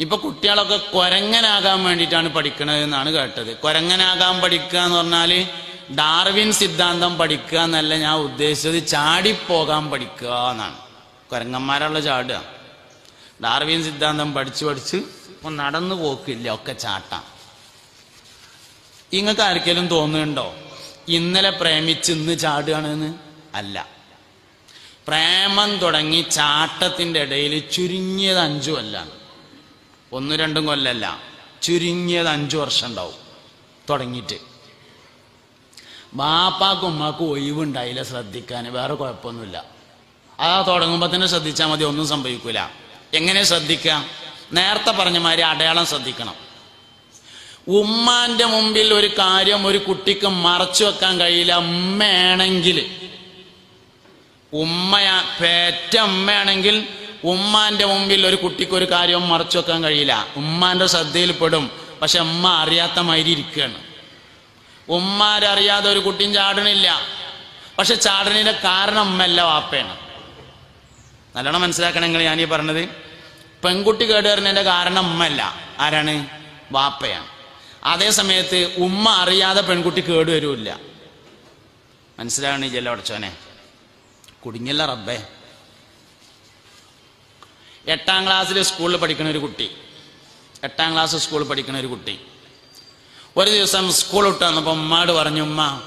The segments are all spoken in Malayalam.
ഇപ്പൊ കുട്ടികളൊക്കെ കൊരങ്ങനാകാൻ വേണ്ടിയിട്ടാണ് പഠിക്കണത് എന്നാണ് കേട്ടത്. കൊരങ്ങനാകാൻ പഠിക്കുക എന്ന് പറഞ്ഞാൽ ഡാർവിൻ സിദ്ധാന്തം പഠിക്കുക എന്നല്ല ഞാൻ ഉദ്ദേശിച്ചത്. ചാടിപ്പോകാൻ പഠിക്കുക എന്നാണ്. കൊരങ്ങന്മാരുള്ള ചാടുക. ഡാർവിൻ സിദ്ധാന്തം പഠിച്ച് പഠിച്ച് ഇപ്പൊ നടന്നു പോക്കില്ല ഒക്കെ ചാട്ടാം. ഇങ്ങക്ക് ആർക്കെങ്കിലും തോന്നുന്നുണ്ടോ? ഇന്നലെ പ്രേമിച്ച് ഇന്ന് ചാടുകയാണെന്ന്? അല്ല. പ്രേമം തുടങ്ങി ചാട്ടത്തിന്റെ ഇടയിൽ ചുരുങ്ങിയത് അഞ്ചു കൊല്ലാണ് ഒന്നും രണ്ടും കൊല്ലല്ല. ചുരുങ്ങിയത് അഞ്ചു വർഷം ഉണ്ടാവും. തുടങ്ങിയിട്ട്. ബാപ്പാക്കും ഉമ്മാക്കും ഒഴിവുണ്ടായില്ല ശ്രദ്ധിക്കാൻ. വേറെ കുഴപ്പമൊന്നുമില്ല. ആ തുടങ്ങുമ്പോൾ തന്നെ ശ്രദ്ധിച്ചാൽ മതി. ഒന്നും സംഭവിക്കൂല. എങ്ങനെ ശ്രദ്ധിക്കുക നേരത്തെ പറഞ്ഞ മാതിരി അടയാളം ശ്രദ്ധിക്കണം. ഉമ്മാന്റെ മുമ്പിൽ ഒരു കാര്യം ഒരു കുട്ടിക്ക് മറച്ചു വെക്കാൻ കഴിയില്ല. ഉമ്മയാണെങ്കിൽ ഉമ്മയാ പേറ്റ ഉമ്മയാണെങ്കിൽ ഉമ്മാന്റെ മുമ്പിൽ ഒരു കുട്ടിക്ക് ഒരു കാര്യം മറച്ചു വെക്കാൻ കഴിയില്ല. ഉമ്മാന്റെ ശ്രദ്ധയിൽപ്പെടും. പക്ഷെ ഉമ്മ അറിയാത്ത മാതിരി ഇരിക്കുകയാണ്. ഉമ്മാരറിയാതെ ഒരു കുട്ടിയും ചാടണില്ല. പക്ഷെ ചാടണിന്റെ കാരണം ഉമ്മല്ല വാപ്പയാണ്. നല്ലോണം മനസ്സിലാക്കണമെങ്കിൽ ഞാനീ പറഞ്ഞത്. പെൺകുട്ടി കേടുവരുന്നതിന്റെ കാരണം ഉമ്മല്ല ആരാണ്? വാപ്പയാണ്. അതേ സമയത്ത് ഉമ്മ അറിയാതെ പെൺകുട്ടി കേടുവരൂല്ല. മനസ്സിലാകണ ജല്ല അടച്ചോനെ കുടുങ്ങില്ല റബ്ബേ. എട്ടാം ക്ലാസ്സിൽ സ്കൂളിൽ പഠിക്കുന്ന ഒരു കുട്ടി. എട്ടാം ക്ലാസ് സ്കൂളിൽ പഠിക്കുന്ന ഒരു കുട്ടി. ഒരു ദിവസം സ്കൂൾ വിട്ട് വന്നപ്പോൾ ഉമ്മാട് പറഞ്ഞു ഉമ്മ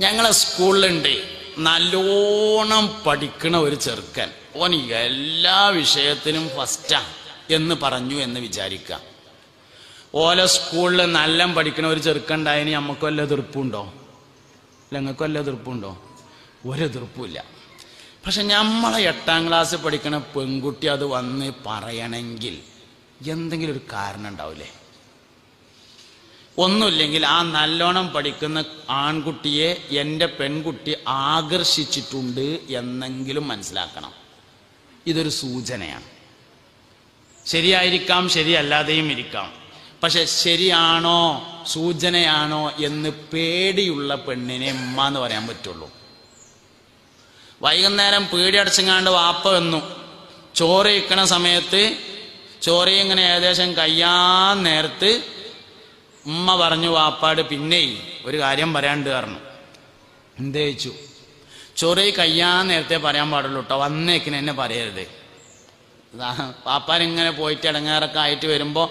ഞങ്ങളെ സ്കൂളിലുണ്ട് നല്ലോണം പഠിക്കണ ഒരു ചെറുക്കൻ. ഓൻ എല്ലാ വിഷയത്തിനും ഫസ്റ്റാ എന്ന് പറഞ്ഞു എന്ന് വിചാരിക്കാം. ഓല സ്കൂളിൽ നല്ല പഠിക്കണ ഒരു ചെറുക്കണ്ടായതിന് നമുക്ക് വല്ല എതിർപ്പുണ്ടോ? അല്ല നിങ്ങൾക്ക് വല്ല എതിർപ്പുണ്ടോ? ഒരു എതിർപ്പുമില്ല പക്ഷെ നമ്മളെ എട്ടാം ക്ലാസ് പഠിക്കണ പെൺകുട്ടി അത് വന്ന് പറയണമെങ്കിൽ എന്തെങ്കിലും ഒരു കാരണം ഉണ്ടാവില്ലേ ഒന്നുമില്ലെങ്കിൽ ആ നല്ലോണം പഠിക്കുന്ന ആൺകുട്ടിയെ എന്റെ പെൺകുട്ടി ആകർഷിച്ചിട്ടുണ്ട് എന്നെങ്കിലും മനസ്സിലാക്കണം. ഇതൊരു സൂചനയാണ്. ശരിയായിരിക്കാം ശരിയല്ലാതെയും ഇരിക്കാം. പക്ഷെ ശരിയാണോ സൂചനയാണോ എന്ന് പേടിയുള്ള പെണ്ണിനെ ഉമ്മ എന്ന് പറയാൻ പറ്റുള്ളൂ. വൈകുന്നേരം പീടി അടച്ചങ്ങാണ്ട് വാപ്പ വന്നു. ചോറ് ഇക്കണ സമയത്ത് ചോറ് ഇങ്ങനെ ഏകദേശം കയ്യാൻ നേരത്ത് ഉമ്മ പറഞ്ഞു വാപ്പാട് പിന്നെ ഒരു കാര്യം പറയാണ്ട് പറഞ്ഞു. എന്തേച്ചു ചോറി കയ്യാൻ നേരത്തെ പറയാൻ പാടുള്ളൂ കേട്ടോ വന്നേക്കിന് എന്നെ പറയരുത്. പാപ്പാനിങ്ങനെ പോയിട്ട് ഇടങ്ങാറൊക്കെ ആയിട്ട് വരുമ്പോ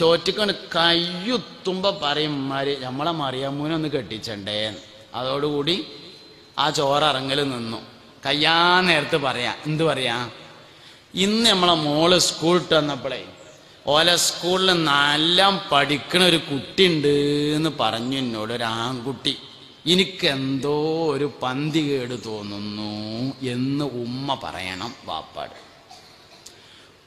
ചോറ്റിക്കൊണ്ട് കയ്യുത്തുമ്പോ പറയും മാര് നമ്മളെ മറിയമ്മൂനെ കെട്ടിച്ചണ്ടേ അതോടുകൂടി ആ ചോറിറങ്ങൽ നിന്നു. കയ്യാ നേരത്ത് പറയാ. എന്തു പറയാ? ഇന്ന് നമ്മളെ മോൾ സ്കൂൾ ഇട്ട് വന്നപ്പോഴേ ഓല സ്കൂളിൽ നല്ല പഠിക്കണ ഒരു കുട്ടി ഉണ്ട് എന്ന് പറഞ്ഞു എന്നോട് ഒരു ആൺകുട്ടി. എനിക്കെന്തോ ഒരു പന്തി കേട് തോന്നുന്നു എന്ന് ഉമ്മ പറയണം വാപ്പാട്.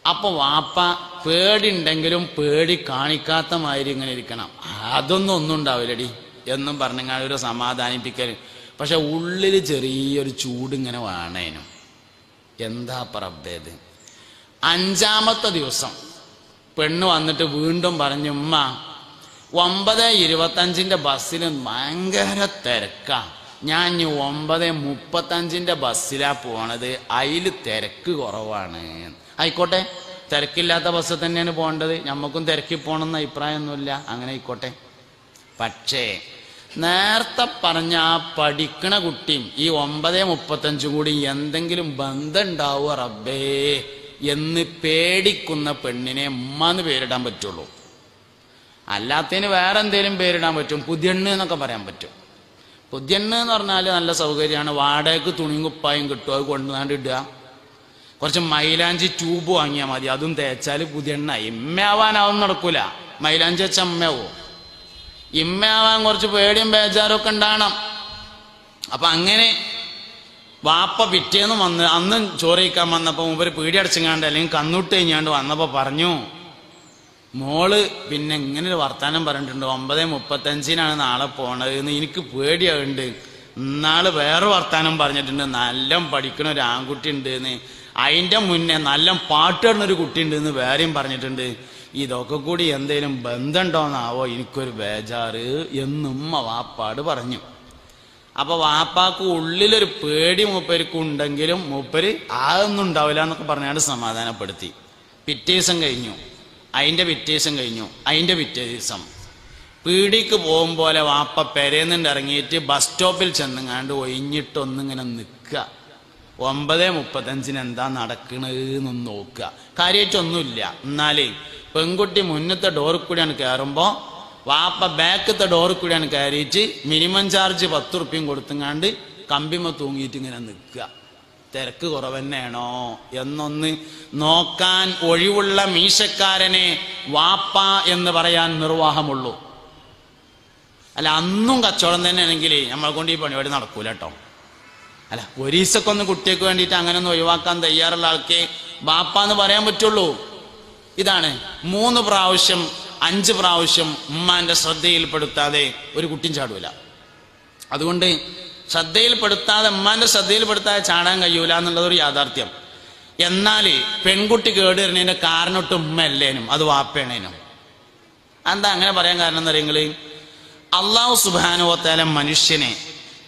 അപ്പൊ വാപ്പ പേടിണ്ടെങ്കിലും പേടി കാണിക്കാത്ത മാതിരി ഇങ്ങനെ ഇരിക്കണം. അതൊന്നും ഒന്നും ഉണ്ടാവില്ലടി. എന്നും പറഞ്ഞാൽ ഒരു സമാധാനിപ്പിക്കൽ പക്ഷെ ഉള്ളിൽ ചെറിയൊരു ചൂടിങ്ങനെ വേണേനും. എന്താ പറബേത് അഞ്ചാമത്തെ ദിവസം പെണ്ണ് വന്നിട്ട് വീണ്ടും പറഞ്ഞു ഉമ്മ ഒമ്പത് ഇരുപത്തഞ്ചിന്റെ ബസ്സിൽ ഭയങ്കര തിരക്ക. ഞാൻ ഒമ്പത് മുപ്പത്തഞ്ചിന്റെ ബസ്സിലാ പോണത്. അതിൽ തിരക്ക് കുറവാണ്. ആയിക്കോട്ടെ തിരക്കില്ലാത്ത ബസ് തന്നെയാണ് പോകേണ്ടത്. നമുക്കും തിരക്കി പോകണമെന്ന് അഭിപ്രായമൊന്നുമില്ല. അങ്ങനെ ആയിക്കോട്ടെ. പക്ഷേ നേരത്തെ പറഞ്ഞ ആ പഠിക്കണ കുട്ടിയും ഈ ഒമ്പത് മുപ്പത്തഞ്ചും കൂടി എന്തെങ്കിലും ബന്ധം ഉണ്ടാവോ റബ്ബേ എന്ന് പേടിക്കുന്ന പെണ്ണിനെ ഉമ്മാന്ന് പേരിടാൻ പറ്റുള്ളൂ. അല്ലാത്തതിന് വേറെ എന്തെങ്കിലും പേരിടാൻ പറ്റും. പുതിയണ്ണ് എന്നൊക്കെ പറയാൻ പറ്റും. പുതിയണ്ണ് എന്ന് പറഞ്ഞാൽ നല്ല സൗകര്യമാണ്. വാടകയ്ക്ക് തുണിയും കുപ്പായും കിട്ടും. അത് കൊണ്ടുവന്നാണ്ട് ഇടുക. കുറച്ച് മൈലാഞ്ചി ട്യൂബ് വാങ്ങിയാൽ മതി. അതും തേച്ചാൽ പുതിയണ്ണ അതൊന്നും നടക്കൂല. മൈലാഞ്ചി വെച്ച അമ്മയാവോ ഇമ്മയാവാൻ കുറച്ച് പേടിയും ബേജാറും ഒക്കെ ഉണ്ടാകണം. അപ്പൊ അങ്ങനെ വാപ്പ പിറ്റേന്ന് വന്ന് അന്നും ചോറയിക്കാൻ വന്നപ്പോ മൂപ്പര് പീടി അടച്ചങ്ങാണ്ട് അല്ലെങ്കിൽ കന്നുട്ട് കഴിഞ്ഞാണ്ട് വന്നപ്പോ പറഞ്ഞു മോൾ പിന്നെ ഇങ്ങനെ ഒരു വർത്തമാനം പറഞ്ഞിട്ടുണ്ട് ഒമ്പത് മുപ്പത്തഞ്ചിനാണ് നാളെ പോണത് എന്ന് എനിക്ക് പേടിയാവുണ്ട് ഇന്നാൾ വേറെ വർത്തമാനം പറഞ്ഞിട്ടുണ്ട് നല്ല പഠിക്കണ ഒരു ആൺകുട്ടി ഉണ്ട് എന്ന് മുന്നേ നല്ല പാട്ടിടുന്ന ഒരു കുട്ടി ഉണ്ട് എന്ന് വേറെയും പറഞ്ഞിട്ടുണ്ട്. ഇതൊക്കെ കൂടി എന്തെങ്കിലും ബന്ധമുണ്ടോന്നാവോ? എനിക്കൊരു ബേജാറ് എന്നും വാപ്പാട് പറഞ്ഞു. അപ്പൊ വാപ്പാക്ക് ഉള്ളിലൊരു പേടി മൂപ്പർക്ക് ഉണ്ടെങ്കിലും മൂപ്പര് അതൊന്നും ഉണ്ടാവില്ല എന്നൊക്കെ പറഞ്ഞാണ്ട് സമാധാനപ്പെടുത്തി. പിറ്റേസം കഴിഞ്ഞു. അതിന്റെ പിറ്റേസം കഴിഞ്ഞു. അതിന്റെ പിറ്റേ ദിവസം. പീടിക്ക് പോകും പോലെ വാപ്പ പെരേന്നിട്ട് ഇറങ്ങിയിട്ട് ബസ് സ്റ്റോപ്പിൽ ചെന്നങ്ങാണ്ട് ഒഴിഞ്ഞിട്ടൊന്നിങ്ങനെ നിൽക്കുക. ഒമ്പത് മുപ്പത്തഞ്ചിന് എന്താ നടക്കണെന്ന് നോക്കുക. കാര്യമായിട്ടൊന്നുമില്ല എന്നാലേ പെൺകുട്ടി മുന്നത്തെ ഡോറിൽ കൂടിയാണ് കയറുമ്പോൾ വാപ്പ ബാക്കത്തെ ഡോറിൽ കൂടിയാണ് കയറിയിട്ട് മിനിമം ചാർജ് പത്ത് റുപ്യം കൊടുത്തുങ്ങാണ്ട് കമ്പിമ തൂങ്ങിയിട്ട് ഇങ്ങനെ നിൽക്കുക. തിരക്ക് കുറവന്നെയാണോ? എന്നൊന്ന് നോക്കാൻ ഒഴിവുള്ള മീശക്കാരനെ വാപ്പ എന്ന് പറയാൻ നിർവാഹമുള്ളൂ. അല്ല അന്നും കച്ചവടം തന്നെയാണെങ്കിൽ നമ്മളെ കൊണ്ട് ഈ പരിപാടി നടക്കൂല കേട്ടോ. അല്ല ഒരു ദിവസമൊക്കെ ഒന്ന് കുട്ടിക്ക് വേണ്ടിയിട്ട് അങ്ങനെ ഒന്ന് ഒഴിവാക്കാൻ തയ്യാറുള്ള ആൾക്ക് ബാപ്പ എന്ന് പറയാൻ പറ്റുള്ളൂ. ഇതാണ് മൂന്ന് പ്രാവശ്യം അഞ്ച് പ്രാവശ്യം ഉമ്മാന്റെ ശ്രദ്ധയിൽപ്പെടുത്താതെ ഒരു കുട്ടിയും ചാടൂല. അതുകൊണ്ട് ശ്രദ്ധയിൽപ്പെടുത്താതെ ഉമ്മാന്റെ ശ്രദ്ധയിൽപ്പെടുത്താതെ ചാടാൻ കഴിയൂല എന്നുള്ളത് ഒരു യാഥാർത്ഥ്യം. എന്നാൽ പെൺകുട്ടി കേടുവരുന്നതിന്റെ കാരണമൊട്ട് ഉമ്മയല്ലേനും അത് വാപ്പേണേനും എന്താ അങ്ങനെ പറയാൻ കാരണം എന്ന് പറയുന്നത് അള്ളാഹു സുബാനുവത്താല മനുഷ്യനെ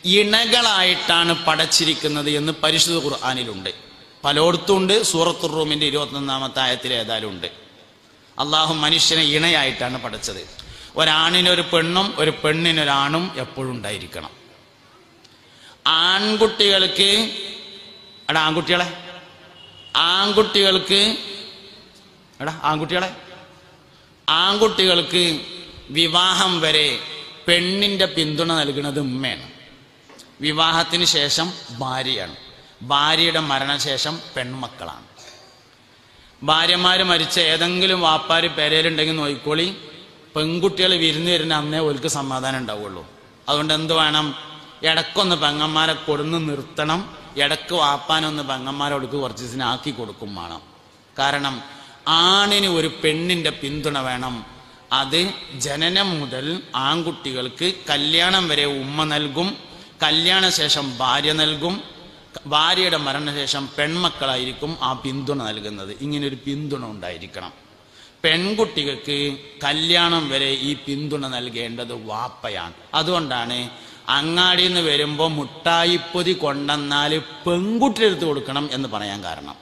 ഇണകളായിട്ടാണ് പടച്ചിരിക്കുന്നത് എന്ന് പരിശുദ്ധ ഖുർആാനിലുണ്ട്. പലയിടത്തുണ്ട് സൂറത്തുർ റൂമിന്റെ ഇരുപത്തൊന്നാമത്തെ ആയത്തിൽ ഏതായാലും ഉണ്ട്. അള്ളാഹു മനുഷ്യനെ ഇണയായിട്ടാണ് പടച്ചത്. ഒരാണിനൊരു പെണ്ണും ഒരു പെണ്ണിനൊരാണും എപ്പോഴും ഉണ്ടായിരിക്കണം. ആൺകുട്ടികൾക്ക് എടാ ആൺകുട്ടികളെ ആൺകുട്ടികൾക്ക് എടാ ആൺകുട്ടികളെ ആൺകുട്ടികൾക്ക് വിവാഹം വരെ പെണ്ണിന്റെ പിന്തുണ നൽകുന്നത് ഉമ്മയാണ്. വിവാഹത്തിന് ശേഷം ഭാര്യയാണ്. ഭാര്യയുടെ മരണശേഷം പെൺമക്കളാണ്. ഭാര്യമാർ മരിച്ച ഏതെങ്കിലും വാപ്പാര് പെരയിലുണ്ടെങ്കിൽ നോയിക്കോളി. പെൺകുട്ടികൾ വിരുന്ന് വരുന്ന അന്നേ ഓൽക്ക് സമാധാനം ഉണ്ടാവുള്ളൂ. അതുകൊണ്ട് എന്ത് വേണം? ഇടക്കൊന്ന് പെങ്ങന്മാരെ കൊടുന്ന് നിർത്തണം. ഇടയ്ക്ക് വാപ്പാനൊന്ന് പെങ്ങന്മാരോടക്ക് കുറച്ച് ദിവസം ആക്കി കൊടുക്കും വേണം. കാരണം ആണിന് ഒരു പെണ്ണിന്റെ പിന്തുണ വേണം. അത് ജനനം മുതൽ ആൺകുട്ടികൾക്ക് കല്യാണം വരെ ഉമ്മ നൽകും. കല്യാണ ശേഷം ഭാര്യ നൽകും ഭാര്യയുടെ മരണശേഷം പെൺമക്കളായിരിക്കും ആ പിന്തുണ നൽകുന്നത്. ഇങ്ങനെ ഒരു പിന്തുണ ഉണ്ടായിരിക്കണം. പെൺകുട്ടികൾക്ക് കല്യാണം വരെ ഈ പിന്തുണ നൽകേണ്ടത് വാപ്പയാണ്. അതുകൊണ്ടാണ് അങ്ങാടിയിൽ നിന്ന് വരുമ്പോൾ മുട്ടായിപ്പൊതി കൊണ്ടെന്നാൽ പെൺകുട്ടി അടുത്ത് കൊടുക്കണം എന്ന് പറയാൻ കാരണം.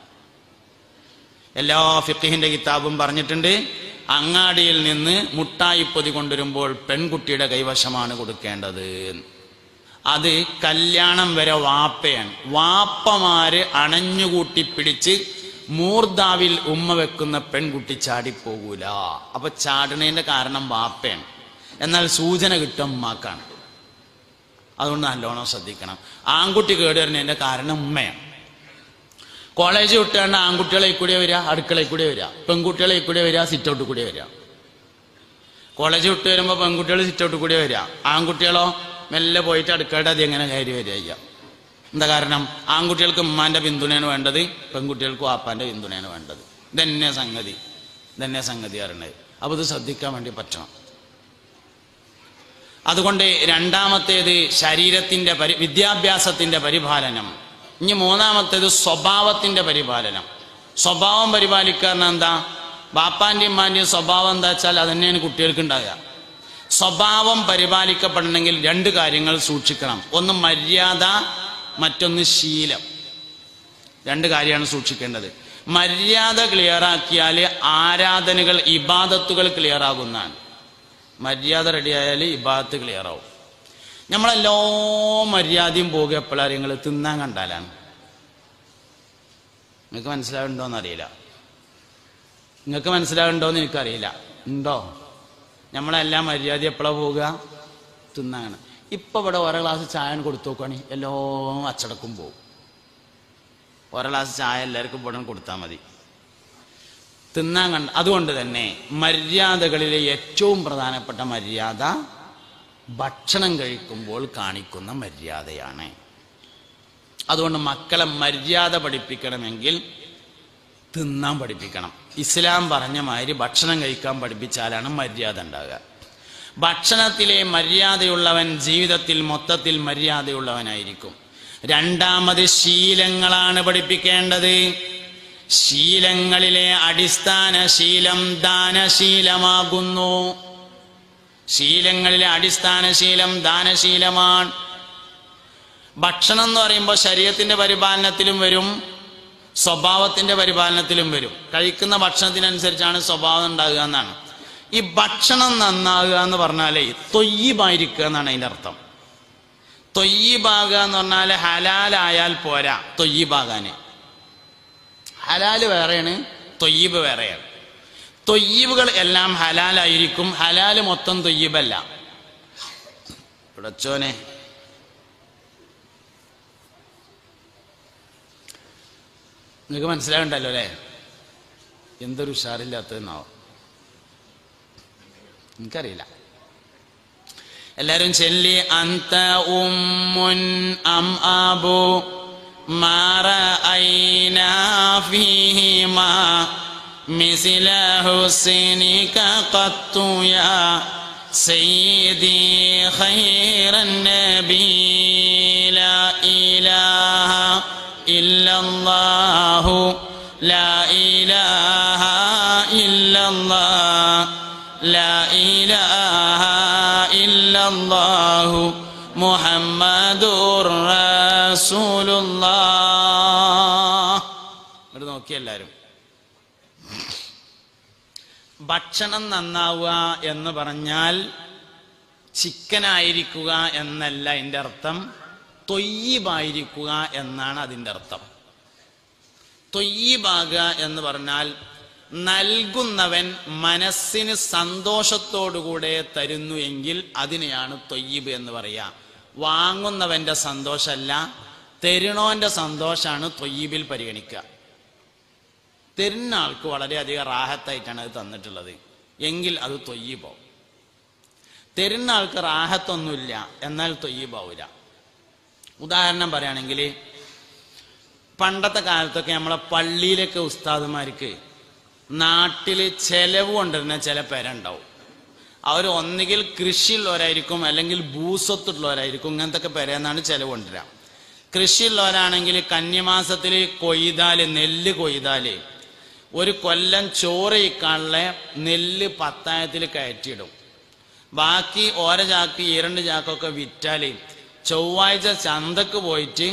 എല്ലാ ഫിഖിന്റെ കിതാബും പറഞ്ഞിട്ടുണ്ട് അങ്ങാടിയിൽ നിന്ന് മുട്ടായിപ്പൊതി കൊണ്ടുവരുമ്പോൾ പെൺകുട്ടിയുടെ കൈവശമാണ് കൊടുക്കേണ്ടത് അത് കല്യാണം വരെ വാപ്പയാണ്. വാപ്പമാര് അണഞ്ഞുകൂട്ടി പിടിച്ച് മൂർദാവിൽ ഉമ്മ വെക്കുന്ന പെൺകുട്ടി ചാടിപ്പോകൂല. അപ്പൊ ചാടണേന്റെ കാരണം വാപ്പയാണ്. എന്നാൽ സൂചന കിട്ടും ഉമ്മാക്കാണ്. അതുകൊണ്ട് നല്ലോണം ശ്രദ്ധിക്കണം. ആൺകുട്ടി കേടുവരുന്നതിന്റെ കാരണം ഉമ്മയാണ്. കോളേജ് വിട്ടാണ്ട് ആൺകുട്ടികളെ കൂടെ വരിക അടുക്കളയിൽ കൂടെ വരിക. പെൺകുട്ടികളെ കൂടെ വരിക സിറ്റൗട്ട് കൂടെ വരിക. കോളേജ് വിട്ട് വരുമ്പോൾ പെൺകുട്ടികൾ സിറ്റൗട്ട് കൂടെ വരിക. ആൺകുട്ടികളോ മെല്ലെ പോയിട്ട് അടുക്കളയുടെ അത് എങ്ങനെ കയറി വരിക ചെയ്യാം. എന്താ കാരണം? ആൺകുട്ടികൾക്ക് ഉമ്മാന്റെ പിന്തുണയാണ് വേണ്ടത് പെൺകുട്ടികൾക്ക് വാപ്പാന്റെ പിന്തുണയാണ് വേണ്ടത്. ഇതന്നെ സംഗതി. ഇതന്നെ സംഗതി അറിയണത് അപ്പൊ ഇത് ശ്രദ്ധിക്കാൻ വേണ്ടി പറ്റണം. അതുകൊണ്ട് രണ്ടാമത്തേത് ശരീരത്തിന്റെ പരി വിദ്യാഭ്യാസത്തിന്റെ പരിപാലനം. ഇനി മൂന്നാമത്തേത് സ്വഭാവത്തിന്റെ പരിപാലനം. സ്വഭാവം പരിപാലിക്കാരണം എന്താ? ബാപ്പാന്റെയും ഉമ്മാന്റെയും സ്വഭാവം എന്താ വെച്ചാൽ അത് തന്നെയാണ് കുട്ടികൾക്ക് ഉണ്ടാകുക സ്വഭാവം പരിപാലിക്കപ്പെടണമെങ്കിൽ രണ്ട് കാര്യങ്ങൾ സൂക്ഷിക്കണം. ഒന്ന് മര്യാദ മറ്റൊന്ന് ശീലം. രണ്ട് കാര്യമാണ് സൂക്ഷിക്കേണ്ടത്. മര്യാദ ക്ലിയറാക്കിയാൽ ആരാധനകൾ ഇബാദത്തുകൾ ക്ലിയറാകുന്നതാണ്. മര്യാദ റെഡിയായാൽ ഇബാദത്ത് ക്ലിയറാവും. നമ്മളെല്ലോ മര്യാദയും പോകുക എപ്പോഴാണ് നിങ്ങൾ തിന്നാൻ കണ്ടാലാണ്. നിങ്ങൾക്ക് മനസ്സിലാവുണ്ടോന്ന് അറിയില്ല നിങ്ങൾക്ക് മനസ്സിലാവുണ്ടോന്ന് എനിക്കറിയില്ല. ഉണ്ടോ? നമ്മളെല്ലാം മര്യാദ എപ്പോഴാണ് പോവുക? തിന്നാണ് ഇപ്പൊ ഇവിടെ ഓരോ ഗ്ലാസ് ചായ കൊടുത്തു നോക്കുകയാണെ എല്ലാം അച്ചടക്കും പോവും. ഓരോ ഗ്ലാസ് ചായ എല്ലാവർക്കും ഇവിടെ കൊടുത്താൽ മതി. തിന്നാൻ കണ്ട അതുകൊണ്ട് തന്നെ മര്യാദകളിലെ ഏറ്റവും പ്രധാനപ്പെട്ട മര്യാദ ഭക്ഷണം കഴിക്കുമ്പോൾ കാണിക്കുന്ന മര്യാദയാണ്. അതുകൊണ്ട് മക്കളെ മര്യാദ പഠിപ്പിക്കണമെങ്കിൽ തിന്നാൻ പഠിപ്പിക്കണം. ഇസ്ലാം പറഞ്ഞ മാതിരി ഭക്ഷണം കഴിക്കാൻ പഠിപ്പിച്ചാലാണ് മര്യാദ ഉണ്ടാകുക ഭക്ഷണത്തിലെ മര്യാദയുള്ളവൻ ജീവിതത്തിൽ മൊത്തത്തിൽ മര്യാദയുള്ളവനായിരിക്കും. രണ്ടാമത് ശീലങ്ങളാണ് പഠിപ്പിക്കേണ്ടത്. ശീലങ്ങളിലെ അടിസ്ഥാന ശീലം ദാനശീലമാകുന്നു. ശീലങ്ങളിലെ അടിസ്ഥാന ശീലം ദാനശീലമാണ്. ഭക്ഷണം എന്ന് പറയുമ്പോൾ ശരീരത്തിന്റെ പരിപാലനത്തിലും വരും. സ്വഭാവത്തിന്റെ പരിപാലനത്തിലും വരും. കഴിക്കുന്ന ഭക്ഷണത്തിനനുസരിച്ചാണ് സ്വഭാവം ഉണ്ടാകുക എന്നാണ്. ഈ ഭക്ഷണം നന്നാകുക എന്ന് പറഞ്ഞാലേ തൊയ്യബായിരിക്കുക എന്നാണ് അതിന്റെ അർത്ഥം. തൊയ്യബാകുക എന്ന് പറഞ്ഞാൽ ഹലാലായാൽ പോരാ തൊയ്യബാകാന്. ഹലാൽ വേറെയാണ് തൊയ്യബ് വേറെയാണ്. തൊയ്യബുകൾ എല്ലാം ഹലാലായിരിക്കും ഹലാൽ മൊത്തം തൊയ്യബല്ല. പിടച്ചോനെ നിങ്ങൾക്ക് മനസ്സിലാകണ്ടല്ലോ അല്ലേ എന്തൊരു ഉഷാറില്ലാത്തതെന്നാവും എനിക്കറിയില്ല എല്ലാരും ചൊല്ലി അന്ത ഉമ്മുൻ അം അബു മാറ ഐന ഫീഹിമാ مثل حسنك قط يا سيدي خير النبي لا إله إلا الله لا إله إلا الله لا إله إلا الله محمد رسول الله ഇവിടെ നോക്കി എല്ലാവരും ഭക്ഷണം നന്നാവുക എന്ന് പറഞ്ഞാൽ ചിക്കനായിരിക്കുക എന്നല്ല അതിൻ്റെ അർത്ഥം തൊയ്യബായിരിക്കുക എന്നാണ് അതിന്റെ അർത്ഥം. തൊയ്യീബാകുക എന്ന് പറഞ്ഞാൽ നൽകുന്നവൻ മനസ്സിന് സന്തോഷത്തോടുകൂടെ തരുന്നു എങ്കിൽ അതിനെയാണ് തൊയ്യീബ് എന്ന് പറയുക വാങ്ങുന്നവന്റെ സന്തോഷമല്ല തരുണോന്റെ സന്തോഷമാണ് തൊയ്യീബിൽ പരിഗണിക്കുക. തരുന്ന ആൾക്ക് വളരെയധികം റാഹത്തായിട്ടാണ് അത് തന്നിട്ടുള്ളത്. എങ്കിൽ അത് തൊയ്യബോ തരുന്ന ആൾക്ക് റാഹത്തൊന്നുമില്ല എന്നാൽ തൊയ്യബാവില്ല ഉദാഹരണം പറയുകയാണെങ്കിൽ പണ്ടത്തെ കാലത്തൊക്കെ നമ്മളെ പള്ളിയിലൊക്കെ ഉസ്താദുമാർക്ക് നാട്ടിൽ ചെലവ് കൊണ്ടിരുന്ന ചില പേരുണ്ടാവും. അവർ ഒന്നുകിൽ കൃഷിയുള്ളവരായിരിക്കും അല്ലെങ്കിൽ ഭൂസ്വത്തുള്ളവരായിരിക്കും ഇങ്ങനത്തെ ഒക്കെ പെരയെന്നാണ് ചെലവ് കൊണ്ടുവരാം കൃഷിയുള്ളവരാണെങ്കിൽ കന്യമാസത്തിൽ കൊയ്താൽ നെല്ല് കൊയ്താൽ ഒരു കൊല്ലം ചോറയിക്കാനുള്ള നെല്ല് പത്തായത്തിൽ കയറ്റിയിടും. ബാക്കി ഓരോ ചാക്ക് ഇരണ്ട് രണ്ട് ചാക്കൊക്കെ വിറ്റാൽ ചൊവ്വാഴ്ച ചന്തക്ക് പോയിട്ട്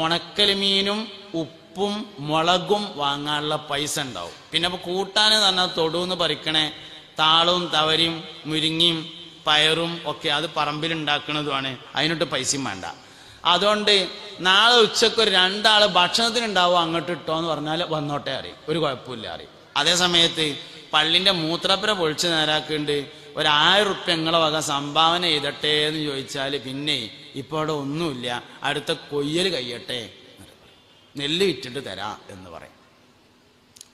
ഉണക്കൽ മീനും ഉപ്പും മുളകും വാങ്ങാനുള്ള പൈസ ഉണ്ടാവും. പിന്നെ ഇപ്പൊ കൂട്ടാന് തന്നെ തൊടുന്ന് പറിക്കണേ താളവും തവരിയും മുരിങ്ങിയും പയറും ഒക്കെ അത് പറമ്പിൽ ഉണ്ടാക്കുന്നതുമാണ് അതിനൊട്ട് പൈസയും വേണ്ട. അതുകൊണ്ട് നാളെ ഉച്ചയ്ക്ക് ഒരു രണ്ടാൾ ഭക്ഷണത്തിനുണ്ടാവും അങ്ങോട്ട് ഇട്ടോ എന്ന് പറഞ്ഞാൽ വന്നോട്ടെ അറിയും ഒരു കുഴപ്പമില്ല അറിയും അതേ സമയത്ത് പള്ളിന്റെ മൂത്രപ്പുര പൊളിച്ച് നേരാക്കുന്നുണ്ട്. ഒരു ആയിരം റുപ്യ നിങ്ങളെ വക സംഭാവന ചെയ്തട്ടെ എന്ന് ചോദിച്ചാൽ പിന്നെ ഇപ്പോൾ അവിടെ ഒന്നുമില്ല. അടുത്ത കൊയ്യൽ കഴിയട്ടെ നെല്ല് വിറ്റിട്ട് തരാം എന്ന് പറയും.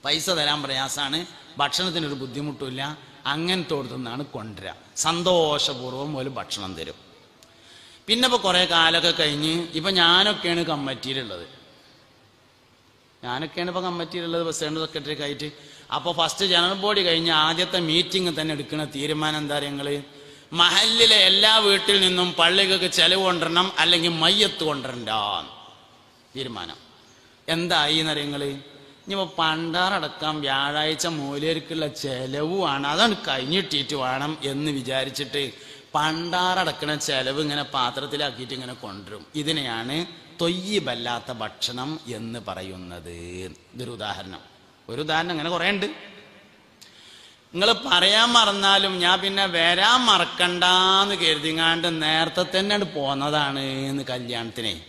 പൈസ തരാൻ പ്രയാസമാണ് ഭക്ഷണത്തിനൊരു ബുദ്ധിമുട്ടില്ല അങ്ങനത്തെ നിന്നാണ് കൊണ്ടുവരിക. സന്തോഷപൂർവം ഒരു ഭക്ഷണം തരും. പിന്നെ ഇപ്പൊ കുറെ കാലമൊക്കെ കഴിഞ്ഞ് ഇപ്പൊ ഞാനൊക്കെയാണ് കമ്മിറ്റിയിലുള്ളത്. ഞാനൊക്കെയാണ് ഇപ്പൊ കമ്മിറ്റിയിലുള്ളത്. പ്രസിഡന്റ് സെക്രട്ടറി ആയിട്ട് അപ്പൊ ഫസ്റ്റ് ജനറൽ ബോഡി കഴിഞ്ഞ ആദ്യത്തെ മീറ്റിംഗ് തന്നെ എടുക്കുന്ന തീരുമാനം എന്താ നിങ്ങൾ മഹലിലെ എല്ലാ വീട്ടിൽ നിന്നും പള്ളികൾക്ക് ചെലവ് കൊണ്ടുവരണം അല്ലെങ്കിൽ മയ്യത്ത് കൊണ്ടുവരണ്ട. തീരുമാനം. എന്തായി എന്നറിയങ്ങൾ ഇനിയിപ്പോൾ പണ്ടാറടക്കം വ്യാഴാഴ്ച മൂലർക്കുള്ള ചെലവുമാണ്. അതാണ് കഴിഞ്ഞിട്ടിട്ട് വേണം എന്ന് വിചാരിച്ചിട്ട് പണ്ടാറടക്കണ ചെലവ് ഇങ്ങനെ പാത്രത്തിലാക്കിയിട്ട് ഇങ്ങനെ കൊണ്ടുവരും. ഇതിനെയാണ് തൊയ്യബല്ലാത്ത ഭക്ഷണം എന്ന് പറയുന്നത്. ഇതൊരു ഉദാഹരണം. ഒരു ഉദാഹരണം അങ്ങനെ കുറേ ഉണ്ട് നിങ്ങൾ പറയാൻ മറന്നാലും ഞാൻ പിന്നെ വരാൻ മറക്കണ്ടെന്ന് കരുതിങ്ങാണ്ട് നേരത്തെ തന്നെയാണ് പോന്നതാണ് എന്ന് കല്യാണത്തിനെ.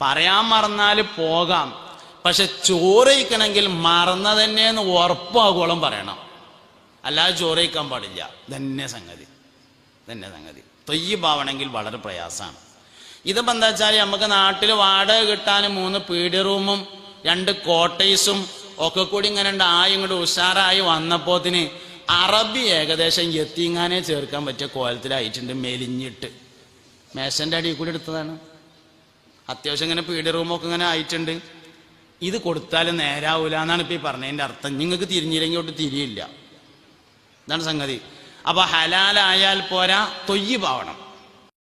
പറയാൻ മറന്നാൽ പോകാം. പക്ഷെ ചോറയിക്കണമെങ്കിൽ മറന്ന തന്നെയെന്ന് ഉറപ്പാകോളം പറയണം. അല്ലാതെ ചോറയിക്കാൻ പാടില്ല. തന്നെ സംഗതി. തന്നെ സംഗതി. തൊയ്യബാവണമെങ്കിൽ വളരെ പ്രയാസമാണ്. ഇതിപ്പോ എന്താ വെച്ചാൽ നമുക്ക് നാട്ടിൽ വാടക കിട്ടാൻ മൂന്ന് പീഡി റൂമും രണ്ട് കോട്ടേഴ്സും ഒക്കെ കൂടി ഇങ്ങനെ ആയി ഇങ്ങോട്ട് ഉഷാറായി വന്നപ്പോത്തിന് അറബി ഏകദേശം എത്തിങ്ങാനെ ചേർക്കാൻ പറ്റിയ കോലത്തിലായിട്ടുണ്ട് മെലിഞ്ഞിട്ട്. മേശന്റെ അടിയിൽ കൂടി എടുത്തതാണ്. അത്യാവശ്യം ഇങ്ങനെ പീഡി റൂമൊക്കെ ഇങ്ങനെ ആയിട്ടുണ്ട്. ഇത് കൊടുത്താൽ നേരാവൂല എന്നാണ് ഇപ്പം ഈ പറഞ്ഞതിന്റെ അർത്ഥം നിങ്ങൾക്ക് തിരിഞ്ഞില്ലെങ്കിൽ ഒട്ട് തിരിയില്ല. ഇതാണ് സംഗതി. അപ്പോൾ ഹലാലായാൽ പോരാ തൊയ്യ് പാവണം.